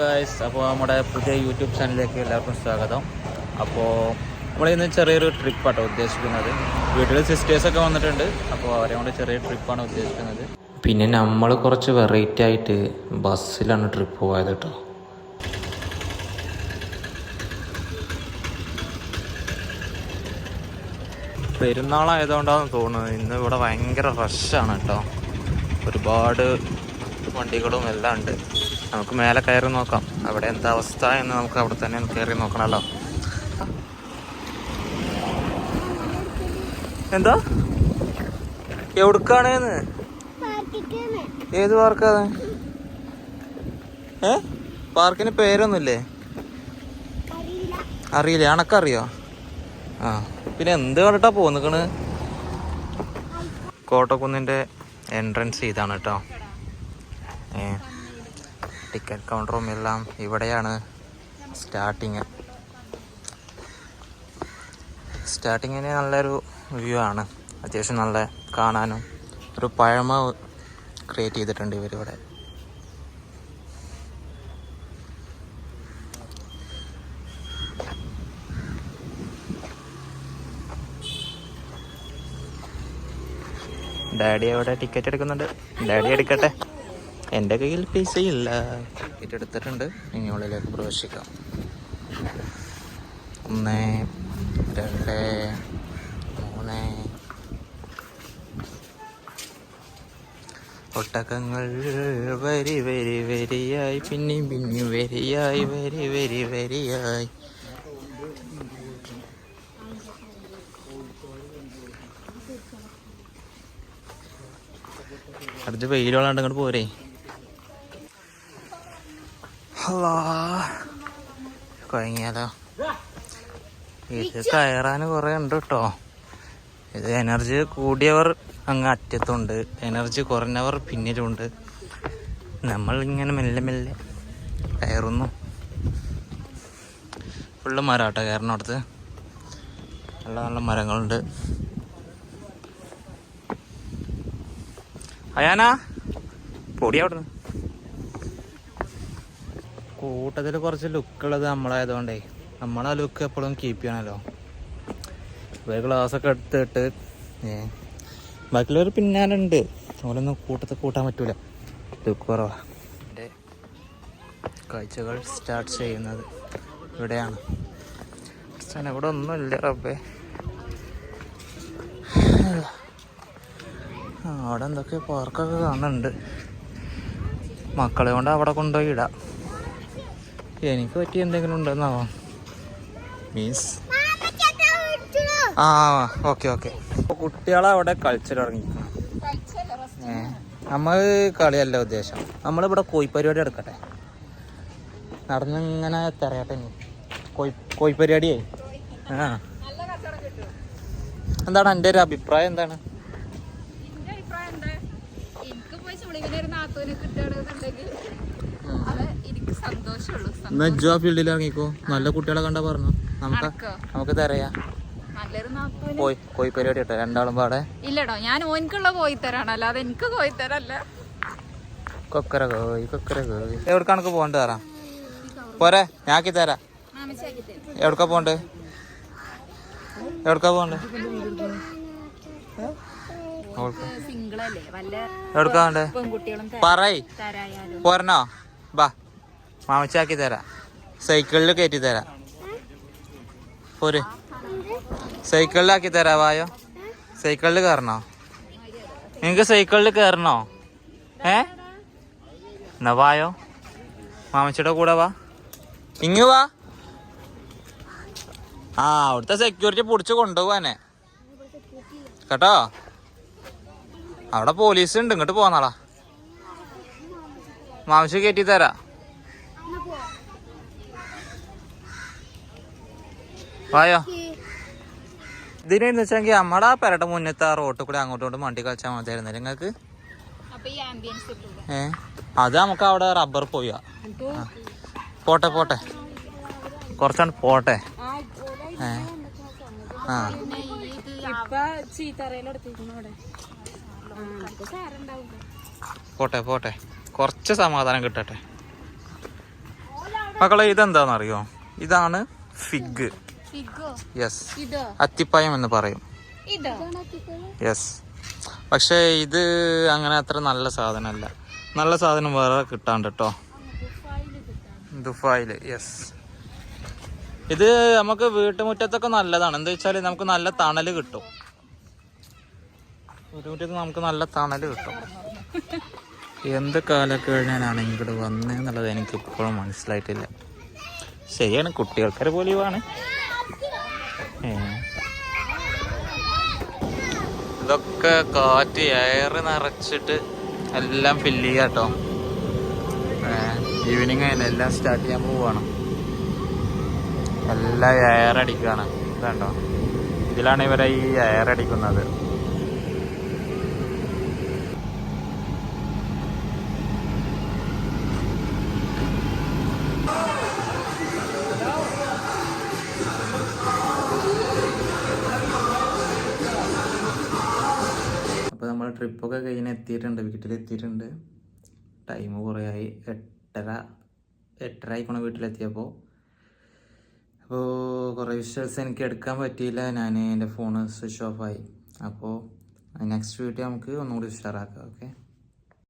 Guys അപ്പോൾ നമ്മുടെ പുതിയ യൂട്യൂബ് ചാനലിലേക്ക് എല്ലാവർക്കും സ്വാഗതം. അപ്പോൾ നമ്മളിന്ന് ചെറിയൊരു ട്രിപ്പാട്ടോ ഉദ്ദേശിക്കുന്നത്. വീട്ടിൽ സിസ്റ്റേഴ്സൊക്കെ വന്നിട്ടുണ്ട്. അപ്പോൾ അവരെ കൊണ്ട് ചെറിയ ട്രിപ്പാണ് ഉദ്ദേശിക്കുന്നത്. പിന്നെ നമ്മൾ കുറച്ച് വെറൈറ്റി ആയിട്ട് ബസ്സിലാണ് ട്രിപ്പ് പോയത് കേട്ടോ. പെരുന്നാളായതുകൊണ്ടാണെന്ന് തോന്നുന്നത് ഇന്ന് ഇവിടെ ഭയങ്കര റഷാണ് കേട്ടോ. ഒരുപാട് വണ്ടികളും എല്ലാം ഉണ്ട്. നമുക്ക് മേലെ കയറി നോക്കാം. അവിടെ എന്താ അവസ്ഥ എന്ന് നമുക്ക് അവിടെ തന്നെ കയറി നോക്കണമല്ലോ എന്താ? എവിടുക്കാണേന്ന് ഏത് പാർക്കാണ്? ഏ? പാർക്കിന് പേരൊന്നുമില്ലേ? അറിയില്ല. അണക്കറിയോ ആ. പിന്നെ എന്ത് കണ്ടിട്ടാ പോന്നിക്കണ്? കോട്ടക്കുന്നിന്റെ എൻട്രൻസ് ഇതാണ് കേട്ടോ. ഏ. ടിക്കറ്റ് കൗണ്ടറും എല്ലാം ഇവിടെയാണ് സ്റ്റാർട്ടിങ്. സ്റ്റാർട്ടിങ്ങിന് നല്ലൊരു വ്യൂ ആണ്. അത്യാവശ്യം നല്ല കാണാനും ഒരു പഴമ ക്രിയേറ്റ് ചെയ്തിട്ടുണ്ട് ഇവരിവിടെ. ഡാഡി അവിടെ ടിക്കറ്റ് എടുക്കുന്നുണ്ട്? ഡാഡി എടുക്കട്ടെ? എന്റെ കയ്യിൽ പൈസ ഇല്ല എടുത്തിട്ടുണ്ട് ഇനി ഉള്ളിലേക്ക് പ്രവേശിക്കാം. ഒന്ന് രണ്ട് മൂന്ന്. ഒട്ടകങ്ങൾ വരി വരി വരിയായി പിന്നെയും പിന്നി വരിയായി വരി വരി വരിയായി. അടുത്ത് വെയിലോളാണ്ട് അങ്ങോട്ട് പോരേ. കുഴങ്ങിയാലോ? ഇത് കയറാൻ കുറെ ഉണ്ട് കേട്ടോ ഇത് എനർജി കൂടിയവർ അങ്ങ് അറ്റത്തുണ്ട്. എനർജി കുറഞ്ഞവർ പിന്നിലുണ്ട്. നമ്മൾ ഇങ്ങനെ മെല്ലെ മെല്ലെ കയറുന്നു. ഫുള്ള് മരാട്ടോ കയറിനടുത്ത്. നല്ല നല്ല മരങ്ങളുണ്ട്. അയാനാ? പൊടി അവിടുന്ന്. കൂട്ടത്തിൽ കുറച്ച് ലുക്കുള്ളത് നമ്മളായതുകൊണ്ടേ നമ്മളെ ലുക്ക് എപ്പോഴും കീപ്പ് ചെയ്യണമല്ലോ ഇവർ ഗ്ലാസ്സൊക്കെ എടുത്തിട്ട് ഏ ബാക്കിയുള്ളവർ പിന്നാലുണ്ട്. ഓലൊന്നും കൂട്ടത്തിൽ കൂട്ടാൻ പറ്റൂല. ലുക്ക് കുറവാ. എന്റെ കാഴ്ചകൾ സ്റ്റാർട്ട് ചെയ്യുന്നത് ഇവിടെയാണ്. സ്ഥലം ഇവിടെ ഒന്നുമില്ല റബ്ബേ. അവിടെ എന്തൊക്കെ പാർക്കൊക്കെ കാണുന്നുണ്ട്. മക്കളെ കൊണ്ട് അവിടെ കൊണ്ടുപോയി ഇടാം. എനിക്ക് പറ്റിയ എന്തെങ്കിലും ഉണ്ടെന്നാവാം? മീൻസ്? ആ ഓക്കെ ഓക്കെ. അപ്പോൾ കുട്ടികളെ അവിടെ കളിച്ചിട്ട് തുടങ്ങി നമ്മൾ കളിയല്ല ഉദ്ദേശം. നമ്മളിവിടെ കോയിപ്പരിപാടി എടുക്കട്ടെ. നടന്നിങ്ങനെ തിരയട്ടെ ഇനി. കോഴി കോഴിപ്പരിപാടിയേ? ആ. എന്താണ് എന്റെ ഒരു അഭിപ്രായം എന്താണ്? എനിക്ക് പോയി സുളിവിനെ ഒരു നാത്തൂന് കിട്ടുകയാണെന്നുണ്ടെങ്കിൽ അത് എനിക്ക് സന്തോഷമുള്ളൂ എന്നാ ജോ ഫീൽഡിൽ ഇറങ്ങിക്കോ. നല്ല കുട്ടികളെ കണ്ടാ പറഞ്ഞു. നമുക്ക് നമുക്ക് തരയാ. പോയി കോയി പരിപാടി കേട്ടോ. രണ്ടാളും പാടെ. ഇല്ലടോ ഞാൻ ഓനിക്കുള്ള പോയി തരാണ് അല്ലാതെ എനിക്ക് പോയി തരല്ല കൊക്കര കോഴി കൊക്കര കോഴി. എവിടക്കാണക്ക് പോകണ്ട തരാം പോരെ ഞാക്കി തരാം. എവിടക്കാ പോണ്ട് എവിടക്കാ പോണ്ട് എവിടക്കാ പറയ്. പോരണോ? ബാ. മാമച്ചാക്കി തരാം. സൈക്കിളിൽ കയറ്റി തരാം. പോര്. സൈക്കിളിലാക്കി തരാം വായോ. സൈക്കിളിൽ കയറണോ നിങ്ങൾക്ക് സൈക്കിളിൽ കയറണോ ഏ? എന്നാ വായോ. മാമച്ചിയുടെ കൂടെ വാ. ഇങ്ങ് വാ. ആ അവിടുത്തെ സെക്യൂരിറ്റി പിടിച്ച് കൊണ്ടുപോവാനെ. കേട്ടോ? അവിടെ പോലീസ് ഉണ്ട് ഇങ്ങോട്ട് പോന്നാളാ. മാമിച്ച് കയറ്റി തരാ. വായോ ഇതിനെന്ന് വെച്ചെങ്കിൽ നമ്മടെ ആ പെരട്ട മുന്നത്തെ ആ റോട്ടിൽ കൂടെ അങ്ങോട്ടും ഇങ്ങോട്ടും വണ്ടി കളിച്ചാൽ മതിയായിരുന്നു നിങ്ങൾക്ക് ഏ? അത് നമുക്ക് അവിടെ റബ്ബർ പോയ പോട്ടെ പോട്ടെ. കുറച്ചാണ് പോട്ടെ. ഏ. ആ. പോട്ടെ പോട്ടെ. കുറച്ച് സമാധാനം കിട്ടട്ടെ. മക്കളെ ഇതെന്താണെന്നറിയോ ഇതാണ് ഫിഗോ യെസ് അത്തിപ്പായം എന്ന് പറയും. യെസ് പക്ഷേ ഇത് അങ്ങനെ അത്ര നല്ല സാധനമല്ല. നല്ല സാധനം വേറെ കിട്ടാണ്ട് കേട്ടോ ദുഫായിൽ യെസ് ഇത് നമുക്ക് വീട്ടുമുറ്റത്തൊക്കെ നല്ലതാണ്. എന്താ വെച്ചാൽ നമുക്ക് നല്ല തണൽ കിട്ടും. വീട്ടുമുറ്റത്ത് നമുക്ക് നല്ല തണൽ കിട്ടും. എന്ത് കാലൊക്കെ കഴിഞ്ഞാലാണ് ഇങ്ങോട്ട് വന്നതെന്നുള്ളത് എനിക്ക് ഇപ്പോഴും മനസ്സിലായിട്ടില്ല. ശരിയാണ് കുട്ടികൾക്കൊരു പോലെയാണ് ഏ ഇതൊക്കെ കാറ്റ് എയർ നിറച്ചിട്ട് എല്ലാം ഫില്ല് ചെയ്യാം കേട്ടോ ഈവനിങ് ആയാലും എല്ലാം സ്റ്റാർട്ട് ചെയ്യാൻ പോവാണ്. എല്ലാം എയർ അടിക്കുകയാണ് കണ്ടോ ഇതിലാണ് ഇവരെ ഈ എയർ അടിക്കുന്നത്. ട്രിപ്പൊക്കെ കഴിഞ്ഞ് എത്തിയിട്ടുണ്ട് വീട്ടിലെത്തിയിട്ടുണ്ട്. ടൈം കുറേ ആയി. എട്ടര എട്ടര ആയിക്കോണം വീട്ടിലെത്തിയപ്പോൾ അപ്പോൾ കുറേ വിഷ്വൽസ് എനിക്ക് എടുക്കാൻ പറ്റിയില്ല. ഞാൻ എന്റെ ഫോണ് സ്വിച്ച് ഓഫായി അപ്പോൾ നെക്സ്റ്റ് വീട്ടിൽ നമുക്ക് ഒന്നുകൂടി ഉഷാറാക്കാം. ഓക്കെ